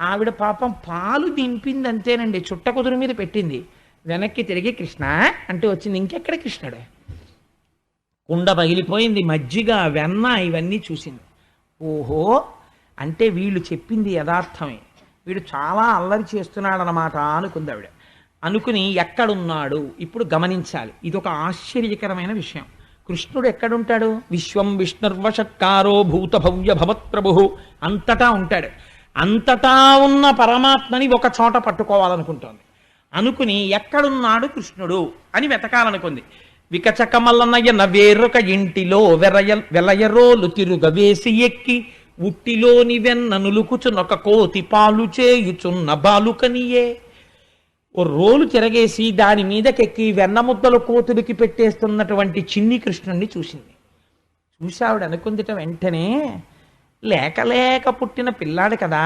ఆవిడ పాపం పాలు దింపింది అంతేనండి చుట్ట కుదురు మీద పెట్టింది. వెనక్కి తిరిగి కృష్ణ అంటే వచ్చింది ఇంకెక్కడ కృష్ణుడు? కుండ పగిలిపోయింది మజ్జిగ వెన్న ఇవన్నీ చూసింది. ఓహో అంటే వీళ్ళు చెప్పింది యథార్థమే. వీడు చాలా అల్లరి చేస్తున్నాడనమాట అనుకుంది ఆవిడ. అనుకుని ఎక్కడున్నాడు? ఇప్పుడు గమనించాలి. ఇది ఒక ఆశ్చర్యకరమైన విషయం. కృష్ణుడు ఎక్కడుంటాడు? విశ్వం విష్ణుర్వషట్కారో భూత భవ్య భవత్ ప్రభు అంతటా ఉంటాడు. అంతటా ఉన్న పరమాత్మని ఒక చోట పట్టుకోవాలనుకుంటోంది. అనుకుని ఎక్కడున్నాడు కృష్ణుడు అని వెతకాలనుకుంది. వికచకమల్లనయ్య వేరొక ఇంటిలో వెరయ వెలయరోలు తిరుగ వేసి ఎక్కి ఉట్టిలోని వెన్న నులుకుచునొక కోతి పాలు చేయుచున్న బాలుకనియే. ఓ రోలు తిరగేసి దాని మీదకెక్కి వెన్న ముద్దలు కోతుడికి పెట్టేస్తున్నటువంటి చిన్ని కృష్ణుణ్ణి చూసింది. చూసావిడ అనుకుందిట వెంటనే లేక లేక పుట్టిన పిల్లాడు కదా.